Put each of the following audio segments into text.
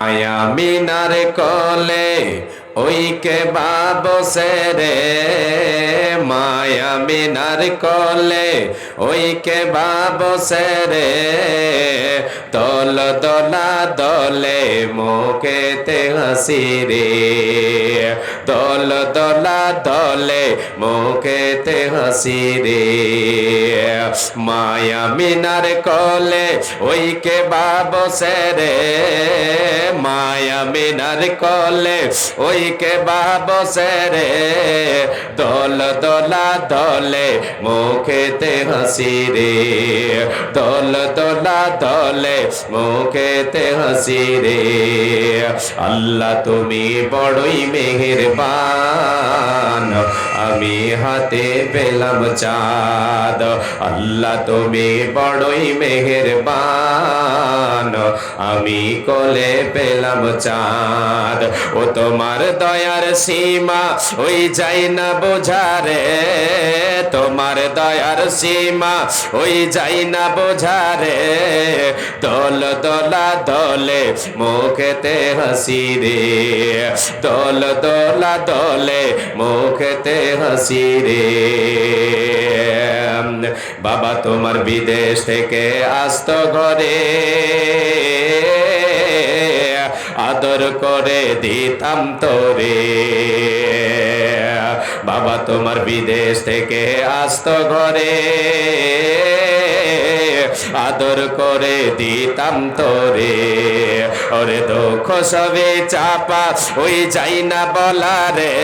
আয়া মিনার কলে ওই কে বাবসে রে মায়া মিনার কলে ওই কে বাবসে রে দল দলা দলে মুখেতে হাসি রে। দল দলা দলে মুখেতে হাসি রে। মায়া মিনার কলে ওই কে বাবসে রে। মায়া মিনার কলে ওই কে বাবসে রে। দল দলা দলে মুখেতে হাসি রে। দল দলা দলে মুখেতে হাসি রে আল্লাহ, তুমি বড়ই মেহেরবান। আমি হাতে পেলাম চাঁদ। আল্লাহ, তুমি বড়ই মেহেরবান। আমি কোলে পেলাম চাঁদ। ও তোমার দয়ার সীমা, ওই যাই না বোঝারে তোমার দয়ার সীমা, ওই যাই না বোঝারে দল দলা দলে মুখেতে হাসি রে দল দলা দলে মুখেতে হাসি রে বাবা তোমার বিদেশ থেকে আসতো ঘরে আদর করে দিতাম তোরে। বাবা তোমার বিদেশ থেকে আসতো ঘরে আদর করে দিতাম তোরে। ওরে দুঃখ সবে চাপা, ওই যাই না বলা রে।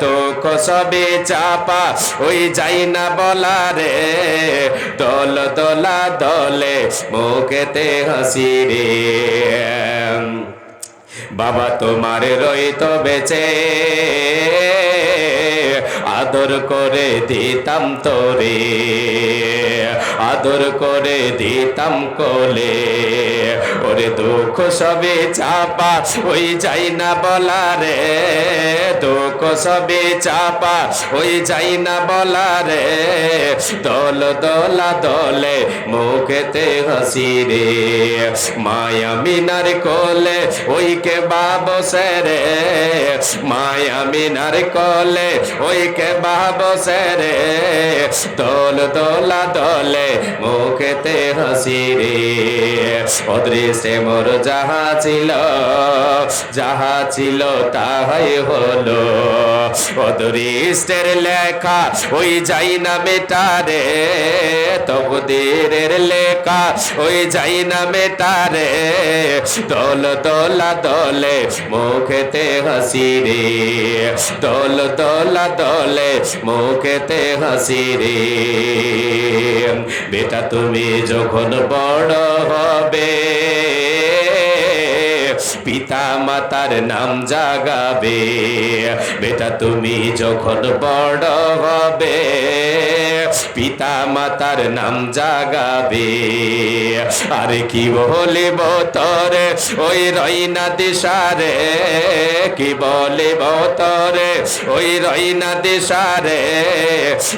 দুঃখ সবে চাপা, ওই যাই না বলা রে। দল দলা দলে মুখেতে হাসি রে। বাবা তোমার রই তো বেচে। আদর করে দিতাম তোরে, আদর করে দিতাম কোলে। ওরে দুঃখ সবে চাপা, ওই যাই না বলা রে দুঃখ সবে চাপা, ওই যাই না বলা রে দল দলা দলে মুখেতে হাসি রে। মায়া মিনার কোলে ওই কে বাবসে রে। মায়া মিনার কোলে, ওই কে বাবসে রে দল দলা দলে মুখেতে হাসি রে। অদৃশ্যে মোর যাহা ছিল যাহা ছিল তাহাই হলো। অদৃষ্টের লেখা, ওই যাই না মেটারে তকদিরের লেখা, ওই যাই না মেটারে, দল দলা দলে মুখেতে হাসি রে দল দলা দলে মুখেতে হাসি রে বেটা তুমি যখন বড় হবে পিতা মাতার নাম জাগাবে। বেটা তুমি যখন বড় হবে পিতা মাতার নাম জাগাবে। আরে কি বলিব তোরে? ওই রইনা দিশারে। কি বলিব তোরে? ওই রইনা দিশারে।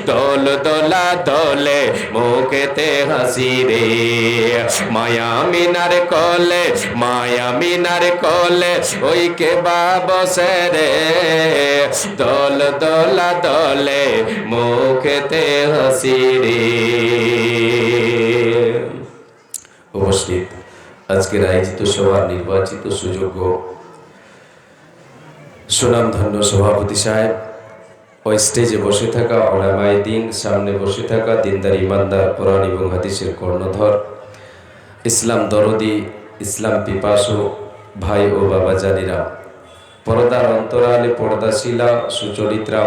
দোল দোলা দোলে মুখেতে হাসি রে। মায়া মিনার কলে, মায়া মিনার কলে ওই কে বাবসে রে। দোল দোলা দলে মুখেতে হাসি রে। উপস্থিত। আজকের আয়োজিত সভার নির্বাচিত সুযোগ্য সুনামধন্য সভাপতি সাহেব, ওই স্টেজে বসে থাকা দিন, সামনে বসে থাকা দিনদার, ইমানদার, কোরআন এবং হাদিসের কর্ণধর, ইসলাম দরদি, ইসলাম পিপাসু ভাই ও বাবা জানিরা, পর্দার অন্তরালে পর্দাশীলা, সুচরিত্রা